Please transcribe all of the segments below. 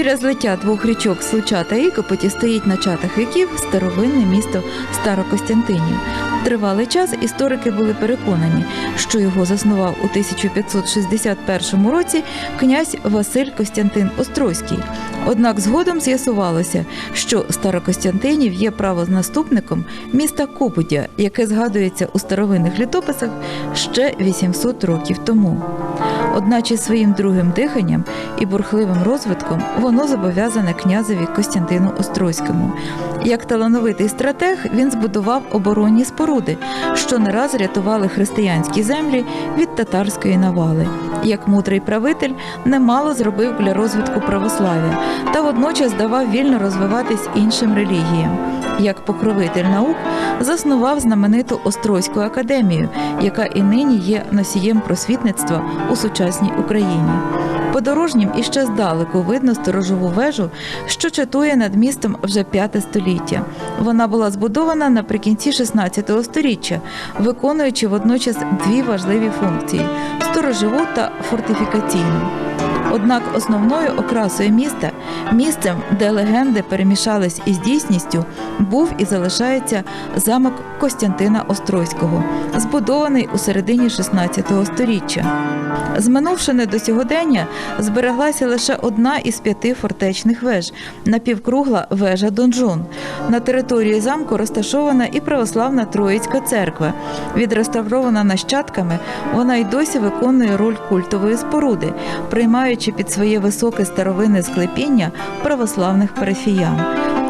Біля злиття двох річок Случа та Ікопоті стоїть начатих віків старовинне місто Старокостянтинів. Тривалий час історики були переконані, що його заснував у 1561 році князь Василь Костянтин Острозький. Однак згодом з'ясувалося, що Старокостянтинів є правонаступником міста Копотя, яке згадується у старовинних літописах ще 800 років тому. Одначе своїм другим диханням і бурхливим розвитком воно зобов'язане князеві Костянтину Острозькому. Як талановитий стратег, він збудував оборонні споруди, що не раз рятували християнські землі від татарської навали. Як мудрий правитель, немало зробив для розвитку православ'я та водночас давав вільно розвиватись іншим релігіям. Як покровитель наук заснував знамениту Острозьку академію, яка і нині є носієм просвітництва у сучасній Україні. Подорожнім іще здалеку видно сторожову вежу, що чатує над містом вже п'яте століття. Вона була збудована наприкінці 16 століття, виконуючи водночас дві важливі функції сторожову та фортифікаційну. Однак основною окрасою міста, місцем, де легенди перемішались із дійсністю, був і залишається замок Костянтина Острозького, збудований у середині 16 століття. Зминувши не до сьогодення, збереглася лише одна із п'яти фортечних веж напівкругла вежа Донжон. На території замку розташована і православна Троїцька церква. Відреставрована нащадками, вона й досі виконує роль культової споруди, приймаючи під своє високе старовинне склепіння православних парафіян.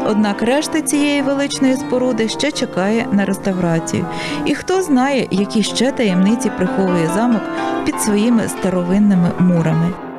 Однак решта цієї величної споруди ще чекає на реставрацію. І хто знає, які ще таємниці приховує замок під своїми старовинними мурами.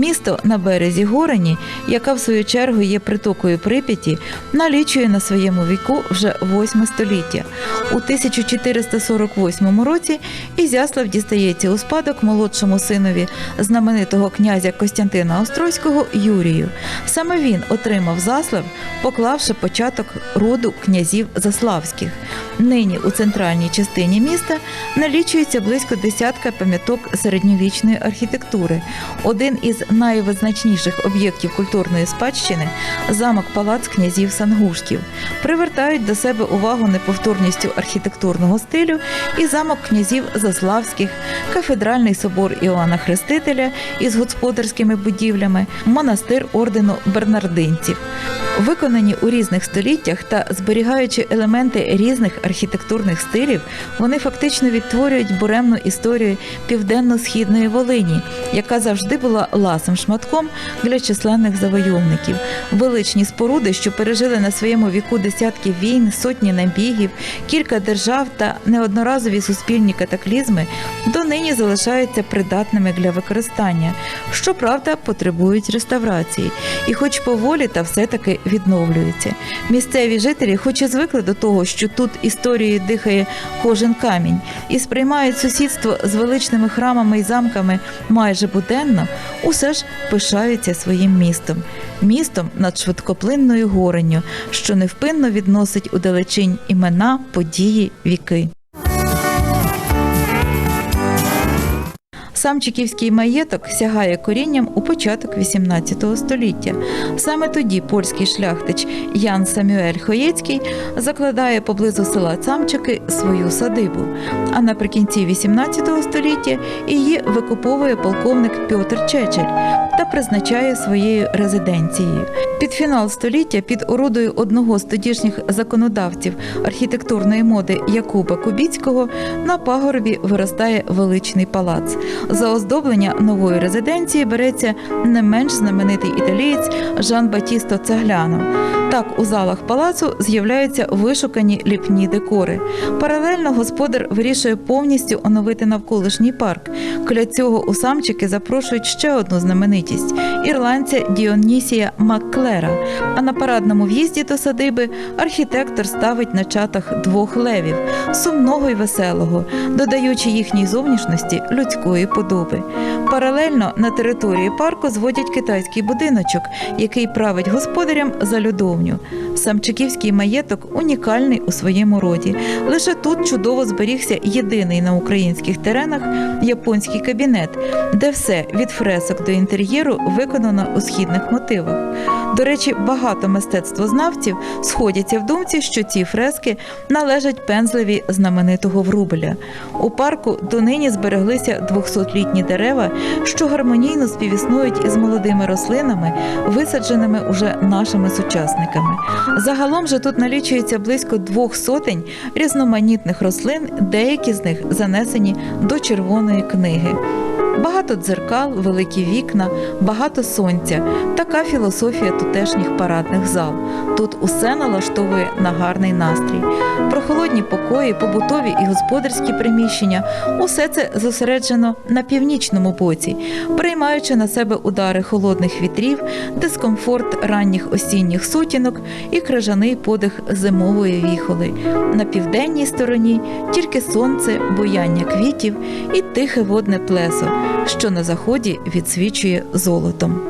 Місто на березі Горані, яка в свою чергу є притокою Прип'яті, налічує на своєму віку вже восьме століття. У 1448 році Ізяслав дістається у спадок молодшому синові знаменитого князя Костянтина Острозького Юрію. Саме він отримав заслав, поклавши початок роду князів Заславських. Нині у центральній частині міста налічується близько десятка пам'яток середньовічної архітектури. Один із найвизначніших об'єктів культурної спадщини замок палац князів Сангушків. Привертають до себе увагу неповторністю архітектурного стилю і замок князів Заславських, кафедральний собор Іоанна Хрестителя із господарськими будівлями, монастир ордену бернардинців. Виконані у різних століттях та зберігаючи елементи різних архітектурних стилів, вони фактично відтворюють буремну історію південно-східної Волині, яка завжди була ласим шматком для численних завойовників. Величні споруди, що пережили на своєму віку десятки війн, сотні набігів, кілька держав та неодноразові суспільні катаклізми, донині залишаються придатними для використання. Щоправда, потребують реставрації, і, хоч поволі, та все-таки відновлюються. Місцеві жителі, хоч і звикли до того, що тут історією дихає кожен камінь, і сприймають сусідство з величними храмами і замками майже буденно, усе ж пишаються своїм містом, містом над швидкоплинною горенню, що невпинно відносить у далечінь імена, події, віки. Самчиківський маєток сягає корінням у початок XVIII століття. Саме тоді польський шляхтич Ян Самюель Хоєцький закладає поблизу села Самчики свою садибу. А наприкінці XVIII століття її викуповує полковник Пьотр Чечель та призначає своєю резиденцією. Під фінал століття під орудою одного з тодішніх законодавців архітектурної моди Якуба Кубіцького на пагорбі виростає величний палац. За оздоблення нової резиденції береться не менш знаменитий італієць Жан Батісто Цегляно. Так у залах палацу з'являються вишукані ліпні декори. Паралельно господар вирішує повністю оновити навколишній парк. Для цього у самчики запрошують ще одну знаменитість ірландця Діонісія Макклера. А на парадному в'їзді до садиби архітектор ставить на чатах двох левів сумного й веселого, додаючи їхній зовнішності людської подоби. Паралельно на території парку зводять китайський будиночок, який править господарям за льодовним. Зовню. Самчиківський маєток унікальний у своєму роді. Лише тут чудово зберігся єдиний на українських теренах японський кабінет, де все від фресок до інтер'єру виконано у східних мотивах. До речі, багато мистецтвознавців сходяться в думці, що ці фрески належать пензлеві знаменитого Врубеля. У парку донині збереглися 200-літні дерева, що гармонійно співіснують із молодими рослинами, висадженими уже нашими сучасниками. Загалом же тут налічується близько двох сотень різноманітних рослин, деякі з них занесені до червоної книги. Багато дзеркал, великі вікна, багато сонця. Така філософія тутешніх парадних зал. Тут усе налаштовує на гарний настрій. Прохолодні покої, побутові і господарські приміщення усе це зосереджено на північному боці, приймаючи на себе удари холодних вітрів, дискомфорт ранніх осінніх сутінок і крижаний подих зимової віхоли. На південній стороні тільки сонце, буяння квітів і тихе водне плесо, що на заході відсвічує золотом.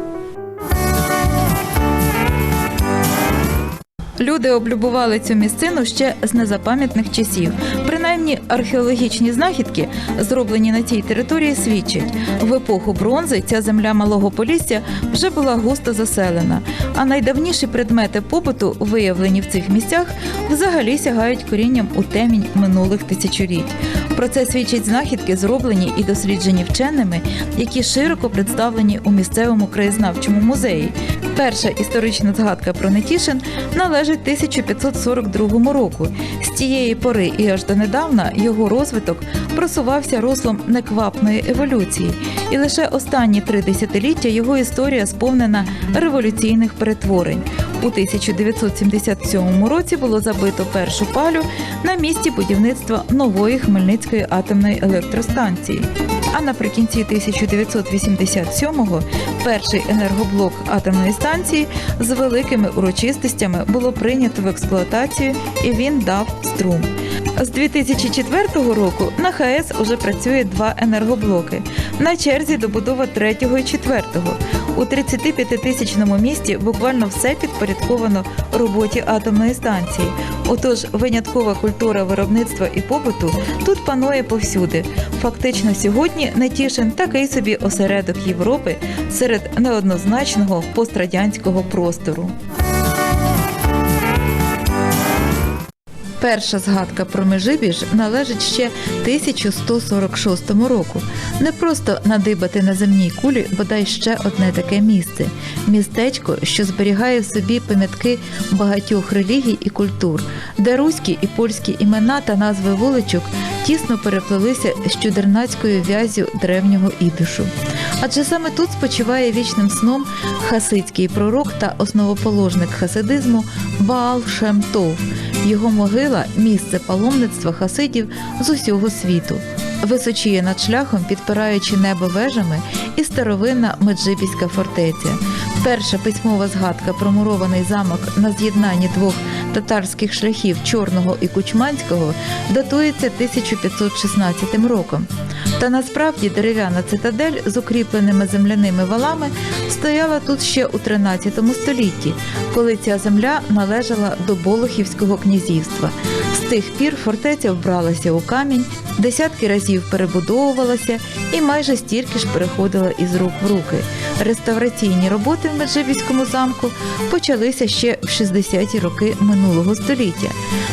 Люди облюбували цю місцину ще з незапам'ятних часів. Принаймні, археологічні знахідки, зроблені на цій території, свідчать, в епоху бронзи ця земля малого полісся вже була густо заселена. А найдавніші предмети побуту, виявлені в цих місцях, взагалі сягають корінням у темінь минулих тисячоліть. Про це свідчать знахідки, зроблені і досліджені вченими, які широко представлені у місцевому краєзнавчому музеї. Перша історична згадка про Нетішин належить 1542 року. З тієї пори і аж донедавна його розвиток просувався руслом неквапної еволюції, і лише останні три десятиліття його історія сповнена революційних перетворень. У 1977 році було забито першу палю на місці будівництва нової Хмельницької атомної електростанції. А наприкінці 1987-го перший енергоблок атомної станції з великими урочистостями було прийнято в експлуатацію і він дав струм. З 2004 року на ХАЕС уже працює два енергоблоки. На черзі добудова третього і четвертого. У 35-тисячному місті буквально все підпорядковано роботі атомної станції. Отож, виняткова культура виробництва і побуту тут панує повсюди. Фактично сьогодні Нетішин такий собі осередок Європи серед неоднозначного пострадянського простору. Перша згадка про Межибіж належить ще 1146 року. Не просто надибати на земній кулі бодай ще одне таке місце містечко, що зберігає в собі пам'ятки багатьох релігій і культур, де руські і польські імена та назви вуличок тісно переплелися з чудернацькою вязю древнього ідишу. Адже саме тут спочиває вічним сном хасидський пророк та основоположник хасидизму Баал Шем Тов. Його могила місце паломництва хасидів з усього світу. Височіє над шляхом, підпираючи небо вежами, і старовинна Меджибіська фортеця. Перша письмова згадка про мурований замок на з'єднанні двох татарських шляхів Чорного і Кучманського датується 1516 роком. Та насправді дерев'яна цитадель з укріпленими земляними валами стояла тут ще у 13 столітті, коли ця земля належала до Болохівського князівства. Тих пір фортеця вбралася у камінь, десятки разів перебудовувалася і майже стільки ж переходила із рук в руки. Реставраційні роботи в Меджибіському замку почалися ще в 60-ті роки минулого століття.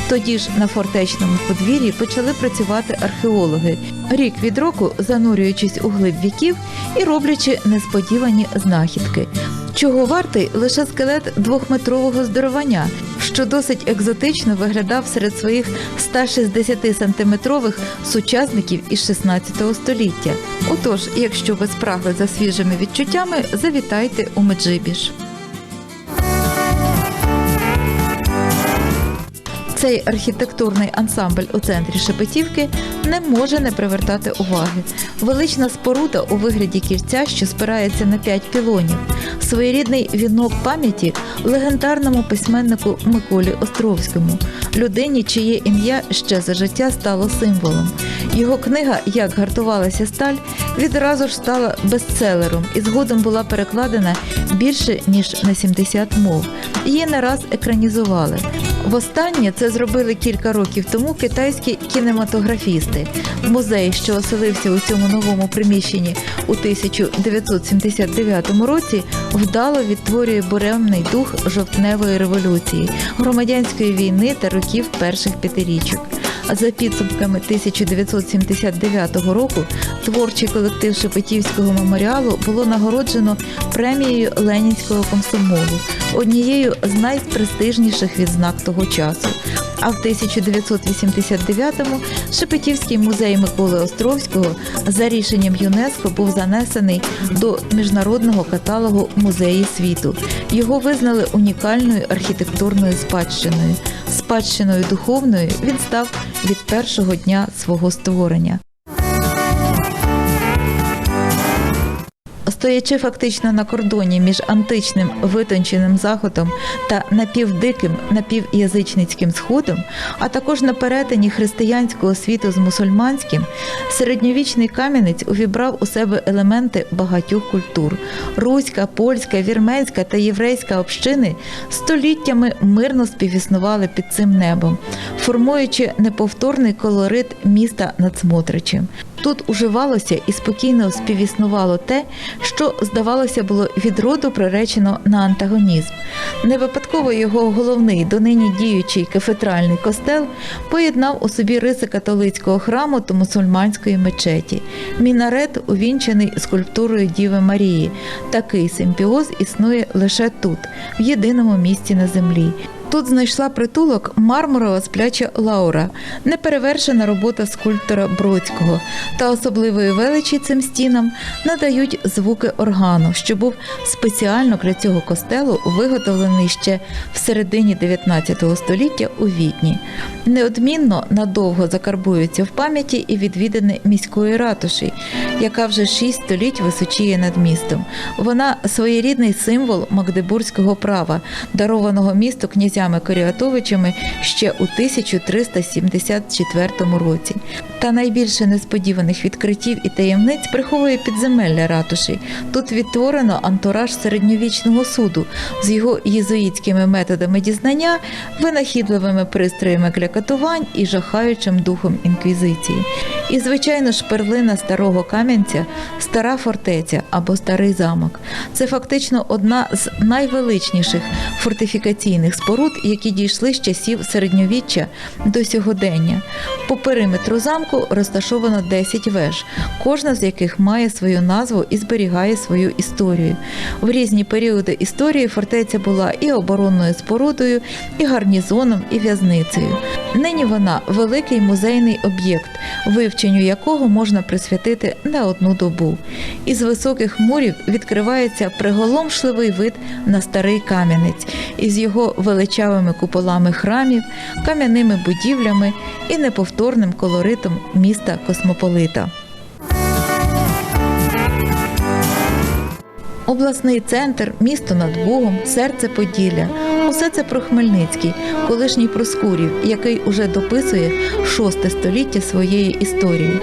Тоді ж на фортечному подвір'ї почали працювати археологи, рік від року занурюючись у глиб віків і роблячи несподівані знахідки. Чого вартий лише скелет двохметрового здоровання, що досить екзотично виглядав серед своїх 160-сантиметрових сучасників із 16 століття. Отож, якщо ви спрагли за свіжими відчуттями, завітайте у Меджибіж. Цей архітектурний ансамбль у центрі Шепетівки не може не привертати уваги. Велична споруда у вигляді кільця, що спирається на п'ять пілонів, своєрідний вінок пам'яті легендарному письменнику Миколі Островському, людині, чиє ім'я ще за життя стало символом. Його книга Як гартувалася сталь відразу ж стала бестселером і згодом була перекладена більше ніж на 70 мов. Її не раз екранізували. Востаннє це зробили кілька років тому китайські кінематографісти. Музей, що оселився у цьому новому приміщенні у 1979 році, вдало відтворює буремний дух жовтневої революції, громадянської війни та років перших п'ятирічок. За підсумками 1979 року творчий колектив Шепетівського меморіалу було нагороджено премією Ленінського комсомолу, однією з найпрестижніших відзнак того часу. А в 1989-му Шепетівський музей Миколи Островського за рішенням ЮНЕСКО був занесений до міжнародного каталогу музеїв світу. Його визнали унікальною архітектурною спадщиною. Спадщиною духовною він став від першого дня свого створення. Стоячи фактично на кордоні між античним витонченим заходом та напівдиким напівязичницьким сходом, а також на перетині християнського світу з мусульманським, середньовічний кам'янець увібрав у себе елементи багатьох культур: руська, польська, вірменська та єврейська общини століттями мирно співіснували під цим небом, формуючи неповторний колорит міста над Смотричем. Тут уживалося і спокійно співіснувало те, що, здавалося, було від роду приречено на антагонізм. Не випадково його головний донині діючий кафедральний костел поєднав у собі риси католицького храму та мусульманської мечеті. Мінарет увінчений скульптурою Діви Марії. Такий симбіоз існує лише тут, в єдиному місці на землі. Тут знайшла притулок мармурова спляча Лаура, неперевершена робота скульптора Бродського, та особливої величі цим стінам надають звуки органу, що був спеціально для цього костелу виготовлений ще в середині 19 століття у Відні. Неодмінно надовго закарбуються в пам'яті і відвідини міської ратуші, яка вже шість століть височіє над містом. Вона своєрідний символ магдебурзького права, дарованого місту князями Коріатовичами ще у 1374 році. Та найбільше несподіваних відкриттів і таємниць приховує підземелля ратуші. Тут відтворено антураж середньовічного суду з його єзуїтськими методами дізнання, винахідливими пристроями для катувань і жахаючим духом інквізиції. І, звичайно ж, перлина старого кам'янця стара фортеця або старий замок. Це фактично одна з найвеличніших фортифікаційних споруд, які дійшли з часів середньовіччя до сьогодення. По периметру замку розташовано 10 веж, кожна з яких має свою назву і зберігає свою історію. В різні періоди історії фортеця була і оборонною спорудою, і гарнізоном, і в'язницею. Нині вона великий музейний об'єкт, вивченню якого можна присвятити не одну добу. Із високих мурів відкривається приголомшливий вид на старий кам'янець із його величавими куполами храмів, кам'яними будівлями і неповторним колоритом міста Космополита. Обласний центр, місто над Богом, серце Поділля. Усе це про Хмельницький, колишній Проскурів, який уже дописує шосте століття своєї історії.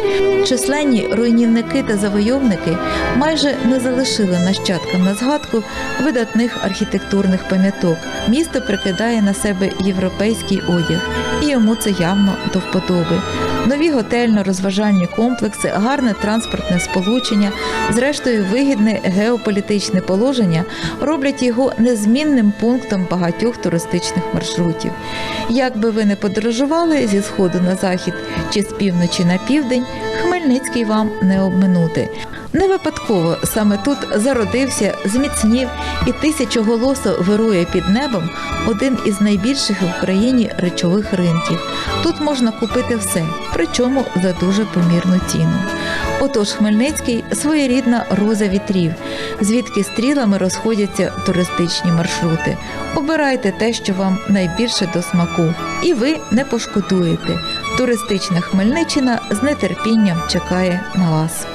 Численні руйнівники та завойовники майже не залишили нащадкам на згадку видатних архітектурних пам'яток. Місто прикидає на себе європейський одяг, і йому це явно до вподоби. Нові готельно-розважальні комплекси, гарне транспортне сполучення, зрештою вигідне геополітичне положення роблять його незмінним пунктом багатьох туристичних маршрутів. Як би ви не подорожували зі сходу на захід чи з півночі на південь, Хмельницький вам не обминути. Не випадково саме тут зародився, зміцнів і тисячоголосо вирує під небом один із найбільших в Україні речових ринків. Тут можна купити все, причому за дуже помірну ціну. Отож, Хмельницький своєрідна роза вітрів, звідки стрілами розходяться туристичні маршрути. Обирайте те, що вам найбільше до смаку, і ви не пошкодуєте. Туристична Хмельниччина з нетерпінням чекає на вас.